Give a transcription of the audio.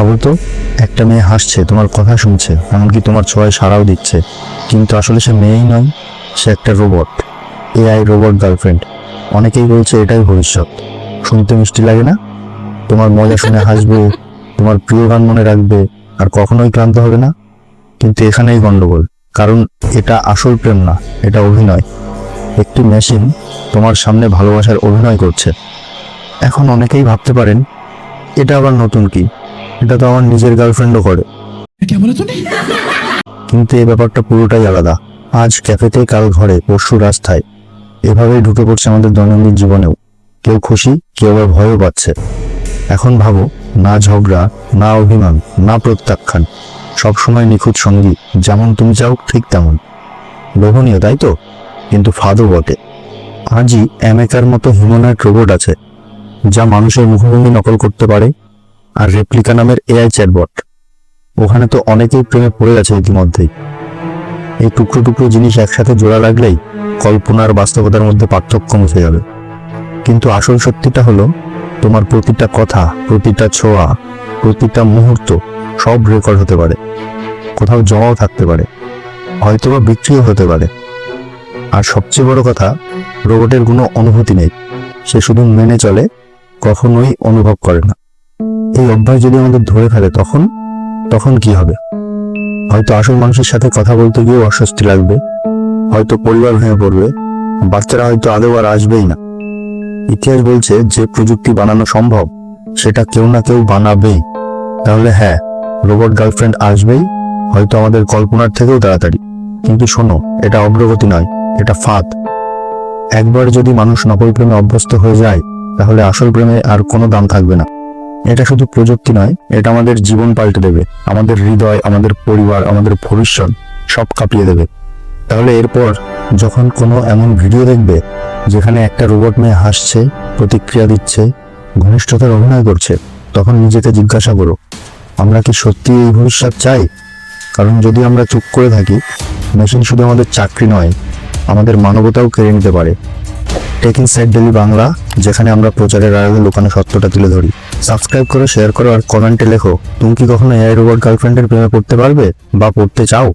ভাবো তো, একটা মেয়ে হাসছে, তোমার কথা শুনছে, এমনকি তোমার ছোঁয়ায় সাড়াও দিচ্ছে। কিন্তু আসলে সে মেয়েই নয়, সে একটা রোবট এআই রোবট গার্লফ্রেন্ড অনেকেই বলছে এটাই ভবিষ্যৎ। শুনতে মিষ্টি লাগে না? তোমার মজা শুনে হাসবে, তোমার প্রিয় গান মনে রাখবে, আর কখনোই ক্লান্ত হবে না। কিন্তু এখানেই গণ্ডগোল কারণ এটা আসল প্রেম না, এটা অভিনয়। একটি মেশিন তোমার সামনে ভালোবাসার অভিনয় করছে। এখন অনেকেই ভাবতে পারেন, এটা আবার নতুন কি? এটা তো আমার নিজের গার্লফ্রেন্ডও করে। কিন্তু এই ব্যাপারটা পুরোটাই আলাদা। আজ ক্যাফেতে কাল ঘরে পরশু রাস্তায়। এভাবেই ঢুকে পড়ছে আমাদের দৈনন্দিন জীবনেও। কেউ খুশি কেউ আবার ভয়ও পাচ্ছে। এখন ভাবো না ঝগড়া না অভিমান না প্রত্যাখ্যান। সবসময় নিখুঁত সঙ্গী যেমন তুমি চাও ঠিক তেমন। লোভনীয় তাই তো? কিন্তু ফাদও বটে। আজই অ্যামেকার মতো হিউম্যানয়েড রোবট আছে যা মানুষের মুখভঙ্গি নকল করতে পারে আর রেপ্লিকা নামের এআই চ্যাটবট ওখানে তো অনেকেই প্রেমে পড়ে গেছে ইতিমধ্যেই। এই টুকরো টুকরো জিনিস একসাথে জোড়া লাগলেই কল্পনা আর বাস্তবতার মধ্যে পার্থক্য মুছে যাবে। কিন্তু আসল সত্যিটা হলো, তোমার প্রতিটা কথা, প্রতিটা ছোঁয়া, প্রতিটা মুহূর্ত সব রেকর্ড হতে পারে। কোথাও জমাও থাকতে পারে। হয়তো বা বিক্রিও হতে পারে। আর সবচেয়ে বড় কথা, রোবটের কোনো অনুভূতি নেই। সে শুধু মেনে চলে, কখনোই অনুভব করে না। এই অভ্যাস যদি আমাদের ধরে ফেলে, তখন তখন কি হবে? হয়তো আসল মানুষের সাথে কথা বলতে গিয়েও অস্বস্তি লাগবে। হয়তো পরিবার ভেঙে পড়বে। বাচ্চারা হয়তো আদৌ আর আসবেই না। ইতিহাস বলছে, যে প্রযুক্তি বানানো সম্ভব, সেটা কেউ না কেউ বানাবেই। তাহলে হ্যাঁ রোবট গার্লফ্রেন্ড আসবেই, হয়তো আমাদের কল্পনার থেকেও তাড়াতাড়ি। কিন্তু শোনো, এটা অগ্রগতি নয়, এটা ফাঁদ। একবার যদি মানুষ নকল প্রেমে অভ্যস্ত হয়ে যায়, তাহলে আসল প্রেমে আর কোনো দাম থাকবে না। এটা শুধু প্রযুক্তি নয়, এটা আমাদের জীবন পাল্টে দেবে। আমাদের হৃদয়, আমাদের পরিবার, আমাদের ভবিষ্যৎ সব কাঁপিয়ে দেবে। তাহলে এরপর যখন কোনো এমন ভিডিও দেখবে, যেখানে একটা রোবট মেয়ে হাসছে, প্রতিক্রিয়া দিচ্ছে, ঘনিষ্ঠতার অভিনয় করছে, তখন নিজেকে জিজ্ঞাসা করো, আমরা কি সত্যি এই ভবিষ্যৎ চাই? কারণ যদি আমরা চুপ করে থাকি, মেশিন শুধু আমাদের চাকরি নয়, আমাদের মানবতাও কেড়ে নিতে পারে। টেকিং সাইড ডেলি বাংলা, যেখানে আমরা প্রচারের আড়ালে লুকানো সত্যটা তুলে ধরি। সাবস্ক্রাইব করো শেয়ার করো আর কমেন্টে লেখো, তুমি কি কখনো এআই রোবট গার্লফ্রেন্ডের প্রেমে পড়তে পারবে বা পড়তে চাও?